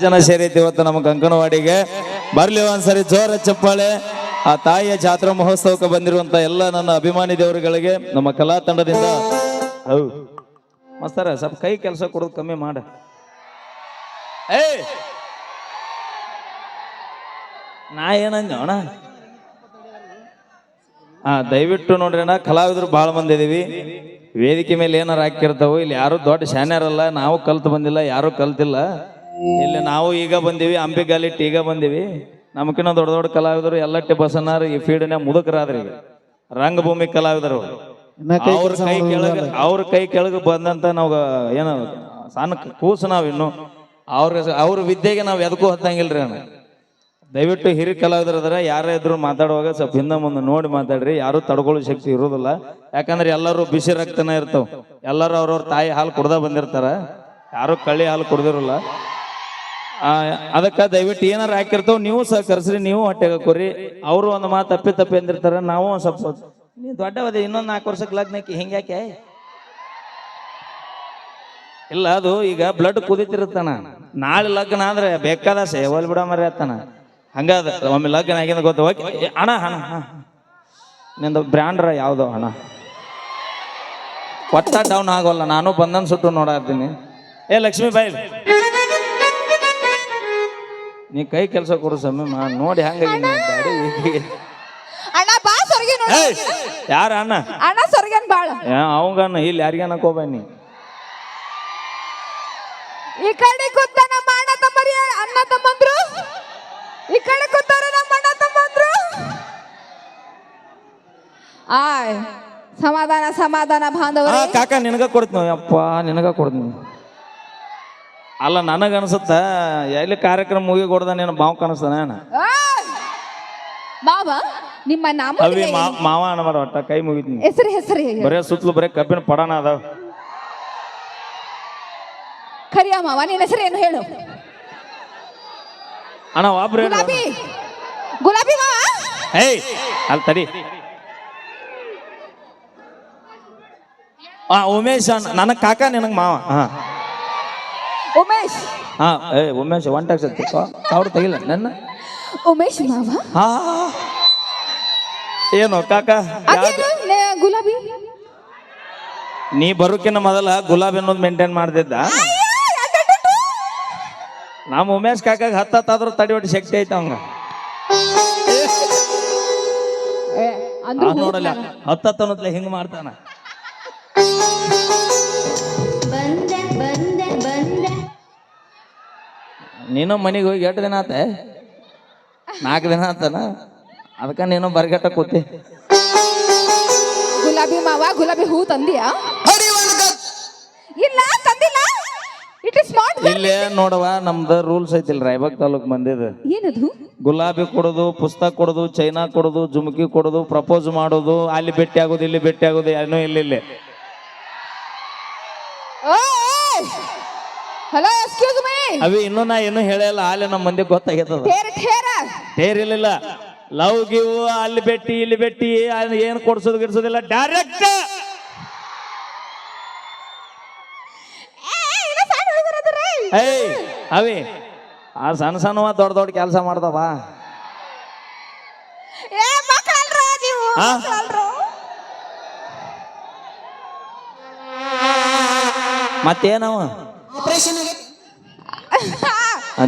ಜನ ಸೇರೈತಿ ಇವತ್ತು ನಮ್ಮ ಕಂಕಣವಾಡಿಗೆ ಬರ್ಲಿ ಒಂದ್ಸರಿ ಜೋರ ಚಪ್ಪಾಳೆ. ಆ ತಾಯಿಯ ಜಾತ್ರಾ ಮಹೋತ್ಸವಕ್ಕೆ ಬಂದಿರುವಂತ ಎಲ್ಲ ನನ್ನ ಅಭಿಮಾನಿ ದೇವರುಗಳಿಗೆ ನಮ್ಮ ಕಲಾ ತಂಡದಿಂದ. ಮಸ್ತಾರ ಸ್ವಲ್ಪ ಕೈ ಕೆಲಸ ಕೊಡೋದು ಕಮ್ಮಿ ಮಾಡ. ಏ! ನಾ ಏನಂದ ಅಣ್ಣ? ಹಾ ದಯವಿಟ್ಟು ನೋಡ್ರಿ ಅಣ್ಣ ಕಲಾವಿದರು ಭಾಳ ಮಂದಿ ಇದೀವಿ. ವೇದಿಕೆ ಮೇಲೆ ಏನಾರು ಹಾಕಿರ್ತಾವೋ ಇಲ್ಲಿ ಯಾರು ದೊಡ್ಡ ಶಾನ್ಯಾರಲ್ಲ ನಾವು ಕಲ್ತು ಬಂದಿಲ್ಲ ಯಾರು ಕಲ್ತಿಲ್ಲ. ಇಲ್ಲಿ ನಾವು ಈಗ ಬಂದೀವಿ ಅಂಬಿಗಾಲಿಟ್ಟು ಈಗ ಬಂದೀವಿ. ನಮ್ಕಿನ್ನ ದೊಡ್ಡ ದೊಡ್ಡ ಕಲಾವಿದರು ಎಲ್ಲ ಬಸನಾರ್ ಈ ಫೀಲ್ಡ್ನ್ಯಾಗ ಮುದುಕರಾದ್ರಿ ಈಗ. ರಂಗಭೂಮಿ ಕಲಾವಿದರು ಅವ್ರ. ಕೈ ಕೆಳಗೆ ಅವ್ರ ಕೈ ಕೆಳಗೆ ಬಂದಂತ ನಾವು ಏನು ಸಣ್ಣ ಕೂಸು ನಾವ್ ಇನ್ನು. ಅವ್ರ ಅವ್ರ ವಿದ್ಯೆಗೆ ನಾವು ಎದಕ್ಕೂ ಹತ್ತಂಗಿಲ್ರಿ ಅಣ್ಣ ದಯವಿಟ್ಟು ಹಿರಿಯ ಕಲಾವಿದರು ಅದ್ರ ಯಾರೇ ಇದ್ರು ಮಾತಾಡುವಾಗ ಸ್ವಲ್ಪ ಹಿಂದೆ ಮುಂದೆ ನೋಡಿ ಮಾತಾಡ್ರಿ. ಯಾರು ತಡ್ಕೊಳ್ಳೋ ಶಕ್ತಿ ಇರೋದಿಲ್ಲ. ಯಾಕಂದ್ರೆ ಎಲ್ಲರೂ ಬಿಸಿ ರಕ್ತನ ಇರ್ತಾವ. ಎಲ್ಲರೂ ಅವ್ರವ್ರ ತಾಯಿ ಹಾಲು ಕುಡ್ದ ಬಂದಿರ್ತಾರ. ಯಾರು ಕಳ್ಳಿ ಹಾಲು ಕುಡ್ದಿರಲ್ಲ. ಅದಕ್ಕ ದಯವಿಟ್ಟು ಏನಾರ ಹಾಕಿರ್ತಾವ, ನೀವು ಸಹಕರಿಸ್ರಿ ನೀವು ಹೊಟ್ಟೆಗೆ ಹಾಕೋರಿ. ಅವರು ಒಂದು ಮಾತು ತಪ್ಪಿ ತಪ್ಪಿ ಅಂದಿರ್ತಾರ, ನಾವು ಒಂದ್ ಸ್ವಲ್ಪ ನೀ ದೊಡ್ಡವದೆ, ಇನ್ನೊಂದು ನಾಲ್ಕು ವರ್ಷಕ್ಕೆ ಲಗ್ನಕ್ಕೆ ಹಿಂಗ್ಯಾಕೆ ಇಲ್ಲ, ಅದು ಈಗ ಬ್ಲಡ್ ಕುದಿತಿರುತ್ತಾನ. ನಾಳೆ ಲಗ್ನ ಆದ್ರೆ ಬೇಕಾದ ಸೇವಲ್ ಬಿಡ ಮರಿ ಆತನ ಹಂಗಾದ ಒಮ್ಮೆ ಲಗ್ನ ಆಗಿಂದ ಗೊತ್ತ, ಓಕೆ ಹಣ ಹಣ ನಿಂದು ಬ್ರ್ಯಾಂಡ್ರ ಯಾವ್ದು ಹಣ ಒಟ್ಟ ಡೌನ್ ಆಗೋಲ್ಲ, ನಾನು ಬಂದನ್ ಸುಟ್ಟು ನೋಡಾತೀನಿ ಏ ಲಕ್ಷ್ಮೀ ಬಾಯಿ ನೀ ಕೈ ಕೆಲಸ ಕೊಡು ಸಮಯ ಮಾ- ನೋಡಿ ಗಾಡಿ ಅಣ್ಣ. ಬಾ ಸೊರ್ಗೆ ನೋಡಿ. ಯಾರ ಅಣ್ಣ? ಅಣ್ಣ ಸೊರ್ಗನ್ ಬಾಳ. ಅವಂಗಣ್ಣ ಇಲ್ಲಿ ಯಾರಿಗೇನ ಹೋಗ್ಬನ್ನಿ ಈ ಕಡೆ ಕೂತ ನಮ್ಮ ಅಣ್ಣ ತಮ್ಮರಿ ಅಣ್ಣ ತಮ್ಮಂದ್ರು. ಈ ಕಡೆ ಕೂತಾರ ನಮ್ಮ ಅಣ್ಣ ತಮ್ಮಂದ್ರು. ಆಯ್ ಸಮಾಧಾನ ಸಮಾಧಾನ ಬಾಂಧವರೇ. ಕಾಕ ನಿನಗ ಕೊಡ್ತೀನಿ ಅಪ್ಪ ನಿನಗ ಕೊಡ್ತೀನಿ. ಅಲ್ಲ ನನಗೆ ಅನ್ಸುತ್ತ ಎಲ್ಲಿ ಕಾರ್ಯಕ್ರಮ ಮುಗಿ ಕೊಡ್ದ ಬಾವು ಮಾವು ಕಾಣಿಸ್ತಾನ ಏನ? ಆಯ್! ಮಾವ ನಿಮ್ಮ ನಾಮ ಅವಿ ಮಾ- ಮಾವ ಒಟ್ಟ ಕೈ ಮುಗಿತೀನಿ. ಹೆಸರು ಹೆಸರು ಬರೇ ಸುತ್ತಲೂ ಬರೇ ಕಬ್ಬಿನ ಪಡಾನ ಅದಾವ. ಕರಿಯ ಮಾವ ನಿನ್ನ ಹೆಸರು ಏನು ಹೇಳು? ಅಣ್ಣ ಒಬ್ರು ಹೇಳು. ಗುಲಾಬಿ. ಗುಲಾಬಿ ಮಾವ? ಏಯ್ ಅಲ್ಲಿ ತಡಿ. ಆ ಉಮೇಶ್ ಅಣ್ಣ ನನ್ನ ಕಾಕ ನಿನಗೆ ಮಾವ. ಹಾ. ಉಮೇಶ್. ಹಾ ಏ ಉಮೇಶ್ ಒನ್ ಟ್ಯಾಕ್ಸ್ ಅವ್ರು ತೆಗಿಲ್ಲ. ನನ್ನ? ಉಮೇಶ್ ಮಾವ. ಹಾ. ಏನು ಕಾಕ? ಯಾವ್ದು ಅದೇನು ನೆ- ಗುಲಾಬಿ? ನೀ ಬರೋಕಿನ ಮೊದಲ ಗುಲಾಬಿ ಅನ್ನೋದು ಮೇಂಟೈನ್ ಮಾಡ್ತಿದ್ದ ನಮ್ಮ ಉಮೇಶ್ ಕಾಕಾಗ ಹತ್ತಾದ್ರೂ ತಡಿವಟ್ಟು ಶಕ್ತಿ ಐತ ಅವಂಗ. ಅಂದ್ರು ನೋಡಲ್ಲ ಹತ್ತತ್ತನತ್ಲೆ ಹಿಂಗ್ ಮಾಡ್ತಾನ. ನೀನು ಮನೆಗೆ ಹೋಗಿ ಎಷ್ಟು ದಿನ ಆತ? ನಾಲ್ಕು ದಿನ ಆತನ? ಅದಕ್ಕೆ ನೀನು ಬರ್ಗಟ್ಟ ಕೂತಿ. ಗುಲಾಬಿ ಮಾವ ಗುಲಾಬಿ ಹೂ ತಂದಿಯಾ? ಇಲ್ಲ ತಂದಿಲ್ಲ. ಇಟ್ ಇಸ್ ನಾಟ್ ಇಲ್ಲೇ ನೋಡವ ನಮ್ದು ರೂಲ್ಸ್ ಐತಿಲ್ ರಾಯಬಾಗ್ ತಾಲೂಕ್ ಮಂದಿದ. ಏನದು? ಗುಲಾಬಿ ಕೊಡೋದು ಪುಸ್ತಕ ಕೊಡೋದು ಚೈನಾ ಕೊಡೋದು ಜುಮಕಿ ಕೊಡೋದು ಪ್ರಪೋಸ್ ಮಾಡೋದು ಅಲ್ಲಿ ಭೇಟಿ ಆಗೋದು ಇಲ್ಲಿ ಭೇಟಿ ಆಗೋದು ಏನೋ ಇಲ್ಲ ಇಲ್ಲಿ. ಹಲೋ ಎಕ್ಸ್ಕ್ಯೂಸ್ ಮೀ ಅವಿ ಇನ್ನೂ ನಾ ಏನು ಹೇಳಲ್ಲ ಅಲ್ಲಿ ನಮ್ಮ ಮಂದಿ ಹೇರ ಟೇರ ತೇರಿರ್ಲಿಲ್ಲ ಲವ್ ಗಿವ್ ಅಲ್ಲಿ ಬೆಟ್ಟಿ ಇಲ್ಲಿ ಬೆಟ್ಟಿ ಅಲ್ಲಿ ಏನು ಕೊಡ್ಸೋದು ಗಿಡ್ಸೋದಿಲ್ಲ ಡೈರೆಕ್ಟ್ ಏಯ್ ಅವಿ ಆ ಸಣ್ಣ ಸಣ್ಣವ ದೊಡ್ಡ ದೊಡ್ಡ ಕೆಲಸ ಮಾಡ್ದವ? ಹಾ? ಮತ್ತೇನವ?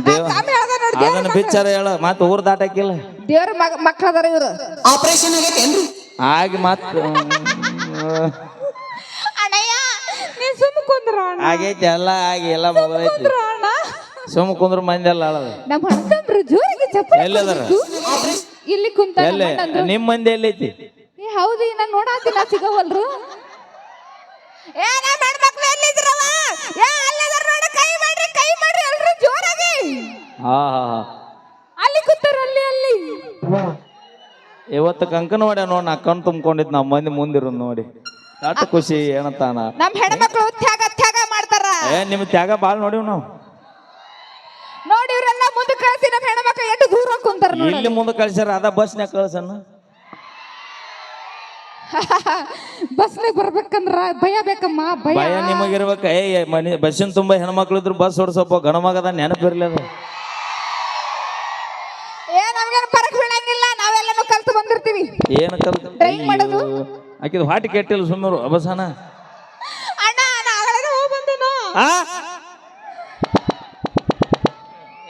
ದೇವ ಅದನ್ನ ಪಿಕ್ಚರ್ ಹೇಳ ಮತ್ತೆ ಊರ್ ದಾಟಕಿಲ್ಲ ದೇವ್ರ ಮಗ ಅದರ ಇವ್ರು. ಆಪರೇಷನ್ ಆಗೈತೇನ್ರಿ ಆಗಿ ಮತ್ ಅಣ್ಣಯ್ಯ ನೀ ಸುಮ್ಮ ಕುಂದ್ರ ಆಗೈತಿ ಎಲ್ಲ ಆಗಿ ಎಲ್ಲ ಮುಗ್ದೈತಿ. ಸುಮ್ ಕುಂದ್ರ ಮಂದಿ ಎಲ್ಲ ಅಳದ ನಮ್ಮ ಅಣ್ಣಂದ್ರು ಜೋರಿಗೆ ಚಪ್ಪಲಿ ಎಲ್ಲದಾರ? ಇಲ್ಲಿ ಕುಂತ ನಮ್ಮ ಎಲ್ಲೇ? ಮಂದಿ ಎಲ್ಲೈತಿ? ಏ ಹೌದು ನಾನು ನೋಡಾತಿಲ್ಲ ಸಿಗವಲ್ರು. ಏ ನಮ್ಮ ಹೆಣ್ಮಕ್ಳು ಎಲ್ಲಿದ್ರವ? ಏ ಅಲ್ಲದಾರ ನೋಡ ಕೈ ಮಾಡ್ರಿ ಕೈ ಮಾಡ್ರಿ. ಹಾ ಹಾ ಹಾ. ಅಲ್ಲಿ ಕೂತಾರ ಅಲ್ಲಿ. ಅಲ್ಲಿ ಇವತ್ತು ಕಂಕನವಾಡ ನೋಡಿ ನಾ ಕಣ್ ತುಂಬ್ಕೊಂಡಿದ್ ನಮ್ಮ ಮಂದಿ ಮುಂದಿರೋದು ನೋಡಿ. ಅಷ್ಟು ಖುಷಿ ಏನಂತಾನ ನಮ್ಮ ಹೆಣ್ಮಕ್ಳು ತ್ಯಾಗ ತ್ಯಾಗ ಮಾಡ್ತಾರ. ಏ ನಿಮ್ ತ್ಯಾಗ ಬಾಳ್ ನೋಡಿವ್ ನಾವು. ನೋಡಿ ಇವ್ರೆಲ್ಲ ಮುಂದೆ ಕಳಿಸಿ ನಮ್ಮ ಹೆಣ್ಮಕ್ಳು ಎಷ್ಟು ದೂರ ಕುಂತಾರ ನೋಡಿ ಇಲ್ಲಿ ಮುಂದೆ ಕಳ್ಸ್ಯಾರ ಅದ ಬಸ್ನ್ಯಾಗ ಕಳ್ಸಣ್ಣ ಬಸ್ನಾಗ ಬರ್ಬೇಕಂದ್ರ ಭಯ ಬೇಕಮ್ಮ ಭಯ. ಭಯ ನಿಮಗಿರ್ಬೇಕ. ಏ ಮನಿ ಬಸ್ಸಿನ ತುಂಬಾ ಹೆಣ್ಮಕ್ಳು ಇದ್ರು ಬಸ್ ಓಡಿಸಪ್ಪ ಗಣಮಗದ ನೆನಪಿರ್ಲಿ ಅದು. ಏನು ಕಲ್ತು ಹಾಟ್ ಮಾಡೋದು? ಆಕಿದು ಹಾಟಿ ಕೆಟ್ಟಿಲ್ಲ ಸುಮ್ಮರು ಅಬಸಾನ. ಅಣ್ಣ ನಾ ಆಗಲೇ ಹೋಗಿ ಬಂದೇನು. ಆ?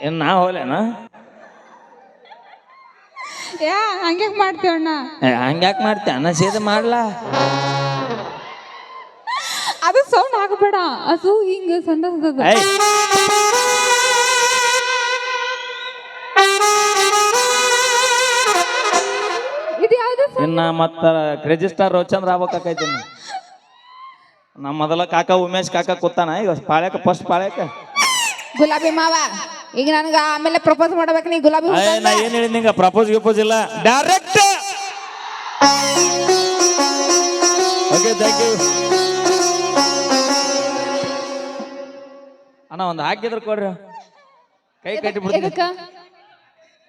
ಏನ್ ನಾ ಹೋಗ್ಲೇನ? ಯಾ ಹಂಗ್ಯಾಕೆ ಮಾಡ್ತೀವಿ ಅಣ್ಣ? ಹಂಗ್ಯಾಕೆ ಮಾಡ್ತೀಯ ಅನ್ನ ಸೇದ ಮಾಡ್ಲಾ? ಅದು ಸೌಂಡ್ ಆಗಬೇಡ. ಅದು ಹಿಂಗ ಸಂದರ್ಭದ ಇನ್ನ ಮತ್ತ ರಿಜಿಸ್ಟರ್ ರೋಚಂದ್ರ ಆಗ್ಬೇಕಾಕೈತಿ. ನಮ್ಮ ಮೊದಲ ಕಾಕ ಉಮೇಶ್ ಕಾಕ ಕೂತಾನ ಈಗ ಪಾಳ್ಯಕ ಫಸ್ಟ್ ಪಾಳ್ಯಕ. ಗುಲಾಬಿ ಮಾವ ಈಗ ನನಗ ಆಮೇಲೆ ಪ್ರಪೋಸ್ ಮಾಡ್ಬೇಕು ನೀ ಗುಲಾಬಿ ಹೂ ಏ, ನಾ ತಂದ. ಏನ್ ಹೇಳಿದ್ ನಿಂಗ ಪ್ರಪೋಸ್ ಗಿಪೋಸ್ ಇಲ್ಲ. ಡೈರೆಕ್ಟ್ ಓಕೆ ಥ್ಯಾಂಕ್ ಯು ಅಣ್ಣ ಒಂದು ಹಾಕಿದ್ರು ಕೊಡ್ರಿ. ಕೈ ಕಟ್ಟಿ ಬಿಡ್ತೀನಿ ಎದಕ್ಕ?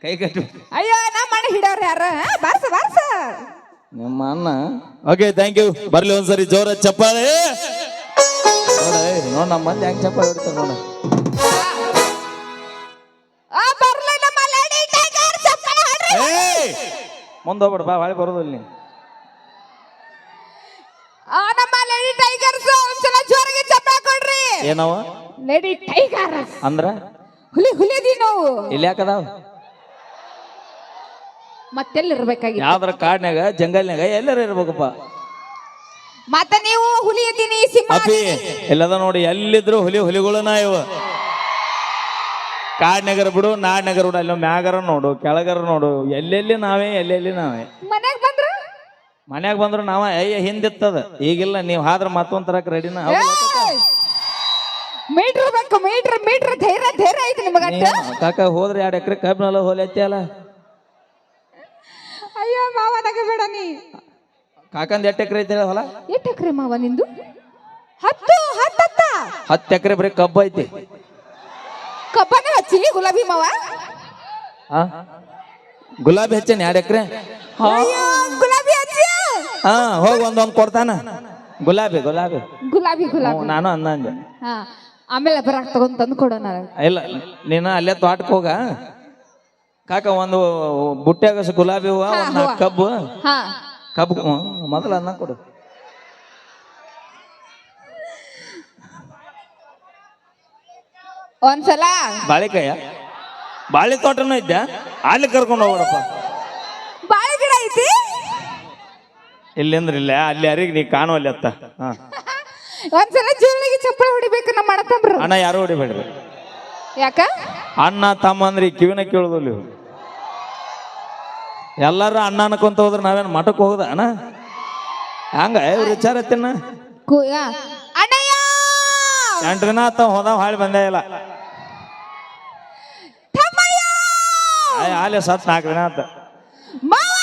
ಕೈ ಕಟ್ಟು ಅಯ್ಯೋ ನಮ್ಮ ಅಣ್ಣ ಹಿಡೋರ್ ಯಾರ? ಬಾರ್ಸ ಬಾರ್ಸ. ನಿಮ್ಮ ಅಣ್ಣ. ಓಕೆ ಥ್ಯಾಂಕ್ ಯು ಬರ್ಲಿ ಒಂದ್ಸರಿ ಜೋರ ಚಪ್ಪಾಳೆ. ನೋಡ ನೋಡ್ ನಮ್ಮ ಮಂದಿ ಹೆಂಗ್ ಚಪ್ಪಾಳೆ ಹೊಡಿತಾರ ನೋಡ. ಆ ಬರ್ಲಿ ನಮ್ಮ ಲೇಡಿ ಟೈಗರ್ ಚಪ್ಪಾಳೆ ಹೊಡ್ರಿ. ಮುಂದೆ ಹೋಗ್ಬಿಡ ಬಾ ಹೊಳೆ ಬರೋದು ಇಲ್ಲಿ ಆ ನಮ್ಮ ಲೇಡಿ ಟೈಗರ್ಸ್ ಒಂದ್ಸಲ ಜೋರಾಗಿ ಚಪ್ಪಾಳೆ ಕೊಡ್ರಿ. ಏನವ? ಲೇಡಿ ಟೈಗರ್ ಅಂದ್ರ? ಹುಲಿ ಹುಲಿ ನಾವು. ಇಲ್ಲಿ ಯಾಕದಾವ? ಮತ್ತೆಲ್ಲಿ ಇರ್ಬೇಕಾಗಿತ್ತು ಯಾವ್ದಾರ ಕಾಡ್ನ್ಯಾಗ ಜಂಗಲ್ನ್ಯಾಗ ಎಲ್ಲರ ಇರ್ಬೇಕಪ್ಪ. ಮತ್ತೆ ನೀವು ಹುಲಿ ಇದ್ದೀನಿ ಸಿಂಹ ಅಪ್ಪಿ ಎಲ್ಲದ ನೋಡಿ ಎಲ್ಲಿದ್ರು ಹುಲಿ ಹುಲಿಗಳನ್ನ ಇವ. ಕಾಡ್ನಗರ ಬಿಡು ನಾಡ್ನಗರ ಬಿಡು ಅಲ್ಲಿ ಮ್ಯಾಗರ ನೋಡು ಕೆಳಗರ ನೋಡು ಎಲ್ಲೆಲ್ಲಿ ನಾವೇ ಎಲ್ಲೆಲ್ಲಿ ನಾವೇ. ಮನೆಗ್ ಬಂದ್ರ? ಮನ್ಯಾಗ ಬಂದ್ರು ನಾವ ಅಯ್ಯ ಹಿಂದಿತ್ತದ. ಈಗಿಲ್ಲ ನೀವು ಆದ್ರ ಮತ್ತೊಂದ್ ತರಕ್ ರೆಡಿನ ಮೀಟ್ರ್ ಬೇಕು ಮೀಟ್ರ್ ಮೀಟ್ರ್ ಧೈರ್ಯ ಧೈರ್ಯ ಐತಿ ನಿಮಗಟ್ಟ ಕಾಕ ಹೋದ್ರೆ ಎರಡು ಎಕರೆ ಕಬ್ಬಿನಲ್ಲ ಹೋಲಿ ಅಲ್ಲ. ಮಾವ ನಗಬೇಡ ನೀ ಕಾಕಂದ್ ಎಷ್ಟು ಎಕರೆ ಐತಿ ಹೊಲ? ಎಷ್ಟು ಎಕ್ರೆ ಮಾವ ನಿಂದು? ಹತ್ತು ಹತ್ತತ್ತ. ಹತ್ತು ಎಕರೆ ಬರೀ ಕಬ್ಬು ಐತಿ. ಕಬ್ಬನ ಹಚ್ಚಿ ಗುಲಾಬಿ ಮಾವ. ಹಾ ಗುಲಾಬಿ ಹೆಚ್ಚೇನಿ ಎರಡು ಎಕರೆ? ಅಯ್ಯೋ ಗುಲಾಬಿ ಹಚ್ಚಿ ಹಾ ಹೋಗಿ ಒಂದೊಂದು ಕೊಡ್ತಾನ. ಗುಲಾಬಿ ಗುಲಾಬಿ. ಗುಲಾಬಿ ಗುಲಾಬಿ. ಹ್ಞೂ, ನಾನು ಅಂದಂದೆ ಹಾ ಆಮೇಲೆ ಬರಾಕ್ ತಗೊಂಡ್ ತಂದು ಕೊಡೋಣ. ಇಲ್ಲ ನೀನ ಅಲ್ಲೇ ತೋಟಕ್ಕೆ ಹೋಗ. ಕಾಕ ಒಂದು ಬುಟ್ಟ್ಯಾಗ ಗುಲಾಬಿ ಹೂವ ಒಂದ್ ನಾಲ್ಕು ಕಬ್ಬು. ಹಾ. ಕಬ್ಬು ಮೊದಲ ಮೊದಲು ಅನ್ನ ಕೊಡು. ಒಂದ್ಸಲ? ಬಾಳೆಕಾಯ. ಬಾಳೆ ತೋಟನೂ ಇದ್ದ ಅಲ್ಲಿ ಕರ್ಕೊಂಡು ಹೋಗೋಣಪ್ಪ ಬಾಳೆ ಗಿಡ ಐತಿ? ಇಲ್ಲಿಂದ್ರ ಇಲ್ಲ ಅಲ್ಲಿ ಯಾರಿಗೆ ನೀ ಕಾಣುವಲ್ಲಿ ಅತ್ತ. ಹಾ. ಒಂದ್ಸಲ ಜೀವನಿಗೆ ಚಪ್ಪಳ ಹೊಡಿಬೇಕು ನಮ್ಮ ಅಣ್ಣ ಯಾರು ಹೊಡಿಬೇಡ್ರಿ. ಯಾಕ? ಅಣ್ಣ ತಮ್ಮ ಅಂದ್ರೆ ಈ ಕಿವಿನ ಕೇಳೋದಿಲ್ಲ ಎಲ್ಲಾರು ಅಣ್ಣ ಅನ್ಕೊಂತ ಹೋದ್ರೆ ನಾವೇನು ಮಠಕ್ಕೆ ಹೋಗದ ಅಣ್ಣ? ಹಂಗ ಇವ್ರ ವಿಚಾರ ಕು-. ಅಣ್ಣಯ್ಯ! ಎಂಟು ದಿನ ಆತ ಹೋದ ಹಾಳಿ ಬಂದೇ ಇಲ್ಲ. ತಮ್ಮಯ್ಯ! ಆಲೆ ಸತ್ ನಾಲ್ಕು ದಿನ ಆತ. ಮಾವ!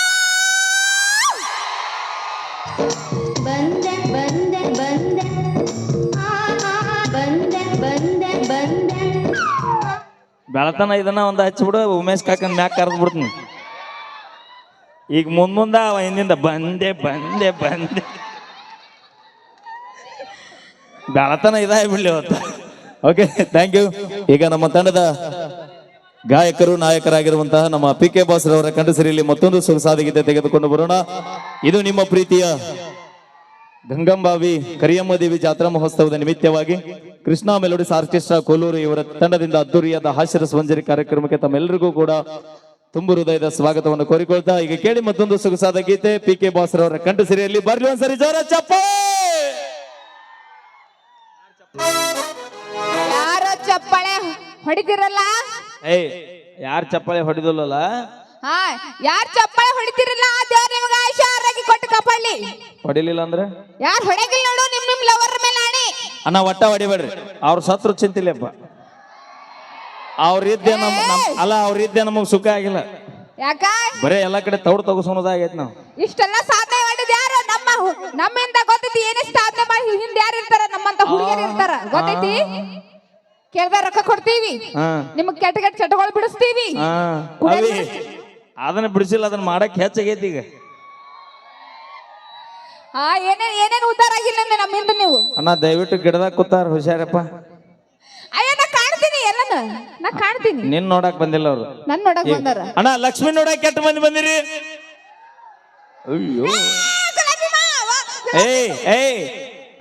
ಬೆಳತನ ಇದನ್ನ ಒಂದು ಹಚ್ಚಿಬಿಡು ಉಮೇಶ್ ಕಾಕನ್ ಮ್ಯಾಕ್ ಕರೆದು ಬಿಡ್ತೀನಿ. ಈಗ ಮುಂದ್ ಮುಂದ ಅವ ಹಿಂದಿಂದ ಬಂದೆ ಬಂದೆ ಬಂದೆ. ಬೆಳತನ ಇದಾಗಿ ಬಿಡ್ಲಿ ಅವತ್ತು ಓಕೆ ಥ್ಯಾಂಕ್ ಯು ಈಗ ನಮ್ಮ ತಂಡದ ಗಾಯಕರು, ನಾಯಕರಾಗಿರುವಂತಹ ನಮ್ಮ ಪಿ ಕೆ ಬಾಸ್ರವರ ಕಂಠಸಿರಿಯಲ್ಲಿ ಮತ್ತೊಂದು ಸೊಗಸಾದ ಗೀತೆ ತೆಗೆದುಕೊಂಡು ಬರೋಣ. ಇದು ನಿಮ್ಮ ಪ್ರೀತಿಯ ಗಂಗಂಬಾವಿ ಕರಿಯಮ್ಮ ದೇವಿ ಜಾತ್ರಾ ಮಹೋತ್ಸವದ ನಿಮಿತ್ತವಾಗಿ ಕೃಷ್ಣ ಮೆಲೋಡಿಸ್ ಆರ್ಕೆಸ್ಟ್ರಾ ಕೋಲೂರು ಇವರ ತಂಡದಿಂದ ಅದ್ದೂರಿಯಾದ ಹಾಸ್ಯರ ಸ್ವಂಜರಿ ಕಾರ್ಯಕ್ರಮಕ್ಕೆ ತಮ್ಮೆಲ್ಲರಿಗೂ ಕೂಡ ತುಂಬು ಹೃದಯದ ಸ್ವಾಗತವನ್ನು ಕೋರಿಕೊಳ್ತಾ ಈಗ ಕೇಳಿ ಮತ್ತೊಂದು ಸೊಗಸಾದ ಗೀತೆ ಪಿ ಕೆ ಬಾಸ್ರವರ ಕಂಠಸಿರಿಯಲ್ಲಿ ಬರ್ಲಿ ಒಂದ್ಸರಿ ಜೋರ ಚಪ್ಪ! ಯಾರೋ ಚಪ್ಪಾಳೆ ಹೊಡಿತಿರಲ್ಲ? ಏಯ್ ಯಾರು ಚಪ್ಪಾಳೆ ಹೊಡಿದಲ್ಲ ಹಾ ಯಾರ್ ಚಪ್ಪಾಳೆ ಹೊಡಿತಿರಲ್ಲ ಆ ದೇವ್ರ ನಿಮ್ಗೆ ಆಯುಷ್ಯ ಆರೋಗ್ಯ ಕೊಟ್ಟು ಕಾಪಾಡ್ಲಿ ಹೊಡಿಲಿಲ್ಲ ಅಂದ್ರೆ? ಯಾರು ಹೊಡೆಗಿಲ್ಲ ನೋಡು ನಿಮ್ ನಿಮ್ ಲವರ್ ಮೇಲೆ ಆಣಿ. ಅಣ್ಣ ಒಟ್ಟ ಹೊಡಿಬೇಡ್ರಿ. ಅವ್ರ ಸತ್ರು ಚಿಂತಿಲ್ಲಪ್ಪ ಅವ್ರಿದ್ದೆ ನಮ್ ನಮ್- ಅಲ್ಲ ಅವ್ರಿದ್ದೆ ನಮಗ್ ಸುಖ ಆಗಿಲ್ಲ. ಯಾಕ? ಬರೇ ಎಲ್ಲಾ ಕಡೆ ತೌಡ್ ತಗೋಸೋದಾಗೈತ್ ನಾವು. ಇಷ್ಟೆಲ್ಲ ಸಾಧನೆ ಮಾಡಿದ್ ಯಾರು? ನಮ್ಮ ಹು- ನಮ್ಮಿಂದ ಗೊತ್ತೈತಿ ಏನೇ ಸಾಧನೆ ಮಾಡಿ ಹಿಂದೆ ಯಾರು ಇರ್ತಾರ ನಮ್ಮಂತ ಹುಡುಗಿಯರು ಇರ್ತಾರ. ಗೊತ್ತೈತಿ? ಕೇಳ್ದ ರೊಕ್ಕ ಕೊಡ್ತೀವಿ. ಹಾ. ನಿಮಗ್ ಕೆಟ್ಟ ಕೆಟ್ಟ ಚಟಗಳು ಬಿಡಿಸ್ತೀವಿ. ಹಾ. ಅವಿ ಅದನ್ನ ಬಿಡಿಸಿಲ್ಲ ಅದನ್ನ ಮಾಡಕ್ ಹೆಚ್ಚಾಗೈತಿ ಈಗ. ಹಾ ಏನೇನ್ ಏನೇನ್ ಉದ್ದಾರ ಆಗಿಲ್ಲ ಅಂದ್ರೆ ನಮ್ಮಿಂದ ನೀವು? ಅಣ್ಣ ದಯವಿಟ್ಟು ಗಿಡದಾಗ ಕೂತಾರ ಹುಷಾರಪ್ಪ. ಅಯ್ಯ ನಾ ಕಾಣ್ತೀನಿ ಎಲ್ಲನ. ನಾ ಕಾಣ್ತೀನಿ. ನಿನ್ ನೋಡಕ್ ಬಂದಿಲ್ಲ ಅವ್ರು. ನನ್ ನೋಡಕ್ ಬಂದಾರ. ಅಣ್ಣ ಲಕ್ಷ್ಮಿ ನೋಡಕ್ ಕೆಟ್ಟ ಮಂದಿ ಬಂದಿರಿ? ಅಯ್ಯೋ. ಏಯ್ ಏಯ್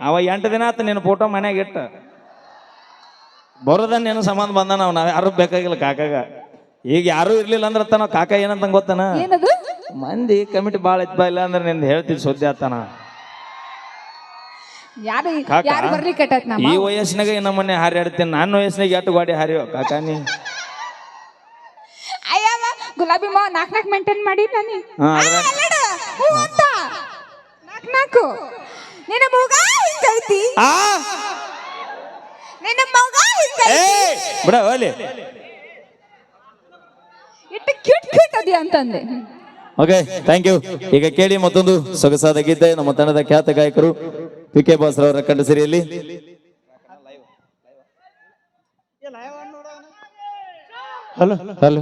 ಅವ ಎಂಟು ದಿನ ಆತ ನಿನ್ನ ಫೋಟೋ ಮನ್ಯಾಗ ಇಟ್ಟ. ಬರೋದ ನಿನ್ನ ಸಂಬಂಧ ಬಂದ ನಾವು ನಾವ್ ಯಾರು ಬೇಕಾಗಿಲ್ಲ ಕಾಕಾಗ. ಈಗ ಯಾರು ಇರ್ಲಿಲ್ಲ ಅಂದ್ರೆ ತಾನ ಕಾಕ ಏನಂತ ಗೊತ್ತಾನ? ಏನದು? ಮಂದಿ ಕಮಿಟಿ ಭಾಳ ಇದ್ ಬಾ ಇಲ್ಲ ಅಂದ್ರೆ ನಿಂದ ಹೇಳ್ತೀವಿ ಸುದ್ದಿ ಆತನ. ಯಾರು ಕಾಕ? ಯಾರು ಬರ್ಲಿ ಕೆಟ್ಟತ್ ಈ ವಯಸ್ಸಿನಾಗ ಇನ್ನ ಮನೆ ಹಾರಾಡ್ತೀನಿ ನನ್ನ ವಯಸ್ಸಿನಾಗ ಎಟ್ಟು ಗಾಡಿ ಹಾರಿಯೋ? ಕಾಕ ನೀ. ಅಯ್ಯವ ಗುಲಾಬಿ ಮಾವ ನಾಕ್ ನಾಕ್ ಮೇಂಟೈನ್ ಮಾಡಿ ನಾನು. ಹಾ ಅದ್ರಾಗ ಹ್ಞೂ ಅಂತ. ನಾಕ್ ನಾಕು. ನಿನ್ನ ಮಗ ಹಿಂಗೈತಿ ಆ? ನಿನ್ನ ಮಗ ಹಿಂಗೈತಿ ಏಯ್ ಬಿಡ ಹೋಲಿ ಇಟ್ಟು ಕ್ಯೂಟ್ ಕ್ಯೂಟ್ ಅದಿ ಅಂತಂದೆ. ಓಕೆ ಥ್ಯಾಂಕ್ ಯು ಈಗ ಕೇಳಿ ಮತ್ತೊಂದು ಸೊಗಸಾದ ಗೀತೆ. ನಮ್ಮ ತಂಡದ ಖ್ಯಾತ ಗಾಯಕರು ಕೆ ಬಾಸ್ರವರ ಕಂಡ ಸಿರಿಯಲ್ಲಿ ಹಲೋ ಹಲೋ